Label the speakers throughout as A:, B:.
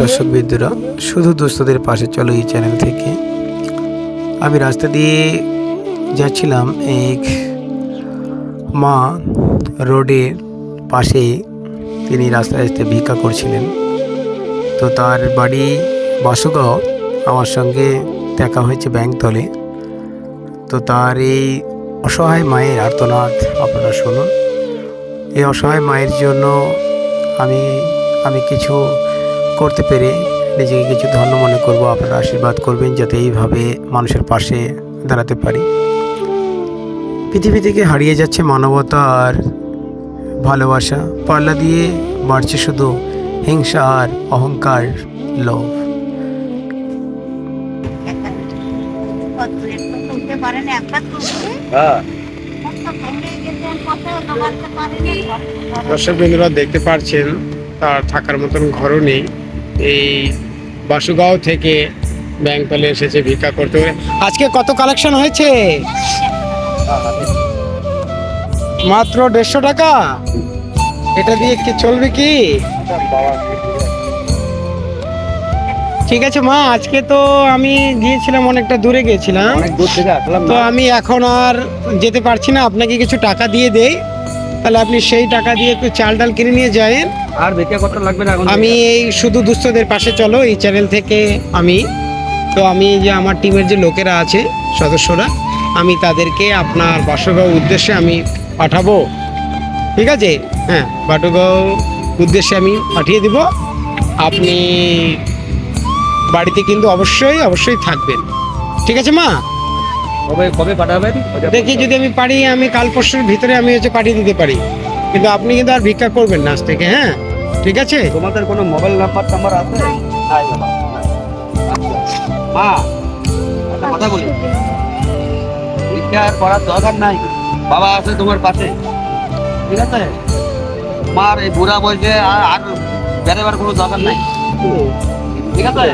A: দর্শক বিন্দুরা শুধু দোস্তদের পাশে চলো এই চ্যানেল থেকে আমি রাস্তা দিয়ে যাচ্ছিলাম এক মা রোডের পাশে তিনি রাস্তায় আসতে ভিক্ষা করছিলেন তো তার বাড়ি বাসুগাঁও আমার সঙ্গে দেখা হয়েছে তলে তো তার এই অসহায় মায়ের আর্তনাদ আপনারা শুনুন এই অসহায় মায়ের জন্য আমি আমি কিছু করতে পেরে নিজেকে কিছু ধন্য মনে করব আপনারা আশীর্বাদ করবেন যাতে এইভাবে মানুষের পাশে দাঁড়াতে পারি পৃথিবী থেকে হারিয়ে যাচ্ছে মানবতা আর ভালোবাসা পাল্লা দিয়ে বাড়ছে শুধু হিংসা আর অহংকার লোভ
B: হ্যাঁ। দর্শক বিন্দুরা দেখতে পারছেন তার থাকার মতন ঘরও নেই এই বাসুগাঁও থেকে ব্যাংকলে এসেছে ভিক্ষা করতে
A: আজকে কত কালেকশন হয়েছে মাত্র দেড়শো টাকা এটা দিয়ে কি চলবে কি ঠিক আছে মা আজকে তো আমি গিয়েছিলাম অনেকটা দূরে গিয়েছিলাম তো আমি এখন আর যেতে পারছি না আপনাকে কিছু টাকা দিয়ে দেই তাহলে আপনি সেই টাকা দিয়ে একটু চাল ডাল কিনে নিয়ে যায়েন
B: আর বেকার কত লাগবে না
A: আমি এই শুধু দুস্থদের পাশে চলো এই চ্যানেল থেকে আমি তো আমি যে আমার টিমের যে লোকেরা আছে সদস্যরা আমি তাদেরকে আপনার বাসগাঁও উদ্দেশ্যে আমি পাঠাবো ঠিক আছে হ্যাঁ বাটুগাঁও উদ্দেশ্যে আমি পাঠিয়ে দিব আপনি বাড়িতে কিন্তু অবশ্যই অবশ্যই থাকবেন ঠিক আছে মা
B: কবে কবে পাঠাবেন
A: দেখি যদি আমি পারি আমি কাল পরশুর ভিতরে আমি হচ্ছে পাঠিয়ে দিতে পারি কিন্তু আপনি কিন্তু আর ভিক্ষা করবেন না আজ থেকে হ্যাঁ ঠিক আছে
B: তোমাদের কোনো মোবাইল নাম্বার টাম্বার আছে
A: আচ্ছা। মা একটা কথা বলি
B: ভিক্ষা করার দরকার নাই বাবা আছে তোমার পাশে ঠিক আছে তোমার এই বুড়া বয়সে আর আর বেড়াবার কোনো দরকার নাই ঠিক আছে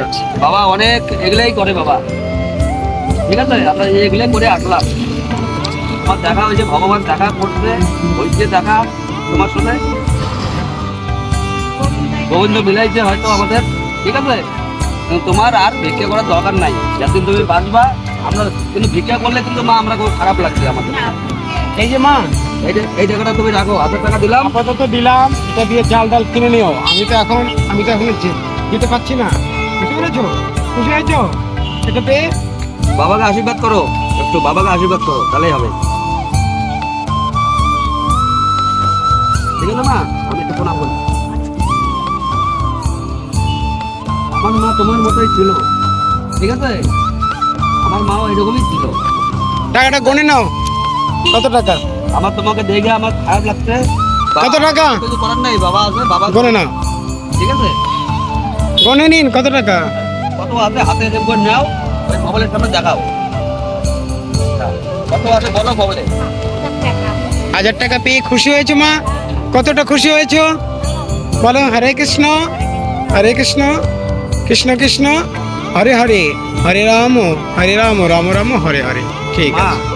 B: বাবা অনেক এগুলাই করে বাবা ঠিক আছে আমরা এগুলো করে আসলাম আমার দেখা হয়েছে ভগবান দেখা করছে হয়েছে দেখা তোমার সাথে গোবিন্দ বিলাইছে হয়তো আমাদের ঠিক আছে তোমার আর ভিক্ষা করার দরকার নাই যাতে তুমি বাঁচবা আমরা কিন্তু ভিক্ষা করলে কিন্তু মা আমরা খুব খারাপ লাগছে আমাদের এই যে মা এই জায়গাটা তুমি রাখো হাজার টাকা দিলাম
A: আপাতত দিলাম এটা দিয়ে চাল ডাল কিনে নিও আমি তো এখন আমি তো এখন দিতে পারছি না বুঝতে পেরেছো বুঝে আছো এটা পেয়ে
B: বাবাকে আশীর্বাদ করো একটু বাবাকে আশীর্বাদ করো তাহলেই হবে ঠিক আছে মা আমি একটু আমার মা তোমার মতোই ছিল ঠিক আছে আমার মাও এরকমই ছিল
A: টাকাটা গনে নাও কত টাকা
B: আমার তোমাকে দেখে আমার খারাপ লাগছে কত টাকা কিছু করার নাই বাবা আছে বাবা গনে না ঠিক আছে
A: গনে নিন কত টাকা
B: কত আছে হাতে করে নাও ভবনের সামনে দেখাও হ্যাঁ, কত আছে বলো ভবনে
A: হাজার টাকা পেয়ে খুশি হয়েছো মা কতটা খুশি হয়েছো বলো হরে কৃষ্ণ হরে কৃষ্ণ কৃষ্ণ কৃষ্ণ হরে হরে হরে রাম হরে রাম রাম রাম হরে হরে ঠিক আছে